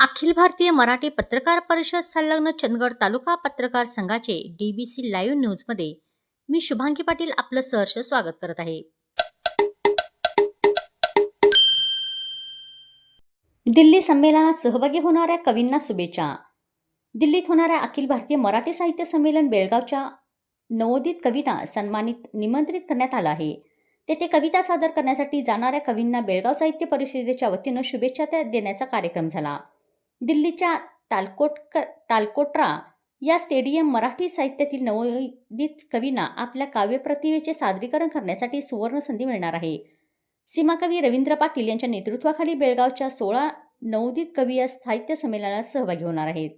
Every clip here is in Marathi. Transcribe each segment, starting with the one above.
अखिल भारतीय मराठी पत्रकार परिषद संलग्न चंदगड तालुका पत्रकार संघाचे डीबीसी लाईव्ह न्यूजमध्ये मी शुभांगी पाटील आपलं सहर्ष स्वागत करत आहे. दिल्ली संमेलनात सहभागी होणाऱ्या कवींना शुभेच्छा. दिल्लीत होणाऱ्या अखिल भारतीय मराठी साहित्य संमेलन बेळगावच्या नवोदित कविता सन्मानित निमंत्रित करण्यात आलं आहे. तेथे कविता सादर करण्यासाठी जाणाऱ्या कवींना बेळगाव साहित्य परिषदेच्या वतीनं शुभेच्छा त्या- देण्याचा कार्यक्रम झाला. दिल्लीच्या तालकोट तालकोट्रा या स्टेडियम मराठी साहित्यातील नवोदित कवींना आपल्या काव्यप्रतिभेचे सादरीकरण करण्यासाठी सुवर्ण संधी मिळणार आहे. सीमाकवी रवींद्र पाटील यांच्या नेतृत्वाखाली बेळगावच्या सोळा नवोदित कवी या साहित्य संमेलनात सहभागी होणार आहेत.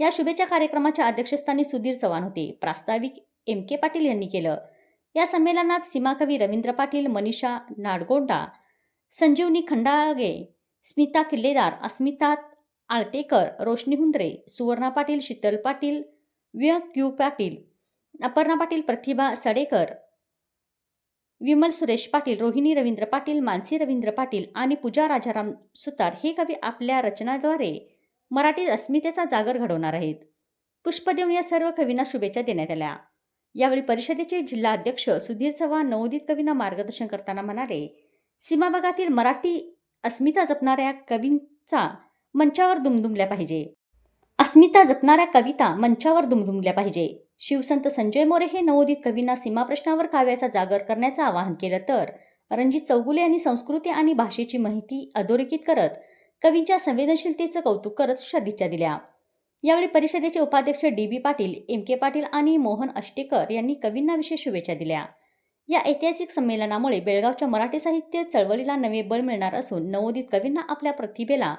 या शुभेच्छा कार्यक्रमाच्या अध्यक्षस्थानी सुधीर चव्हाण होते. प्रास्ताविक एम के पाटील यांनी केलं. या संमेलनात सीमाकवी रवींद्र पाटील मनीषा नाडगोंडा संजीवनी खंडाळगे स्मिता किल्लेदार अस्मिता आळतेकर रोशनी हुंद्रे सुवर्णा पाटील शीतल पाटील व्य. क्यू. पाटील अपर्णा पाटील प्रतिभा सडेकर विमल सुरेश पाटील रोहिणी रवींद्र पाटील मानसी रवींद्र पाटील आणि पूजा राजाराम सुतार हे कवी आपल्या रचनाद्वारे मराठी अस्मितेचा जागर घडवणार आहेत. पुष्प देऊन या सर्व कवींना शुभेच्छा देण्यात आल्या. यावेळी परिषदेचे जिल्हा अध्यक्ष सुधीर चव्हाण नवोदित कवींना मार्गदर्शन करताना म्हणाले सीमाभागातील मराठी अस्मिता जपणाऱ्या कवींचा मंचावर दुमदुमल्या पाहिजे. अस्मिता जपणाऱ्या कविता मंचावर दुमदुमल्या पाहिजे. शिवसंत संजय मोरे हे नवोदित कवींना सीमाप्रश्नावर काव्याचा जागर करण्याचं आवाहन केलं तर रणजित चौगुले यांनी संस्कृती आणि भाषेची माहिती अधोरेखित करत कवींच्या संवेदनशीलतेचं कौतुक करत सदिच्छा दिल्या. यावेळी परिषदेचे उपाध्यक्ष D B Patil M K Patil आणि मोहन अष्टेकर यांनी कवींना विशेष शुभेच्छा दिल्या. या ऐतिहासिक संमेलनामुळे बेळगावच्या मराठी साहित्य चळवळीला नवे बळ मिळणार असून नवोदित कवींना आपल्या प्रतिभेला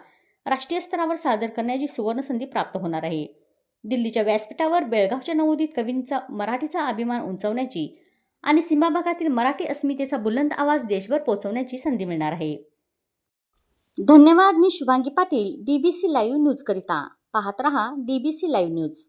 राष्ट्रीय स्तरावर सादर करण्याची सुवर्ण संधी प्राप्त होणार आहे. दिल्लीच्या व्यासपीठावर बेळगावच्या नवोदित कवींचा मराठीचा अभिमान उंचवण्याची आणि सीमाभागातील मराठी अस्मितेचा बुलंद आवाज देशभर पोहोचवण्याची संधी मिळणार आहे. धन्यवाद मी Shubhangi Patil DBC live news करिता. पाहत रहा डीबीसी लाईव्ह न्यूज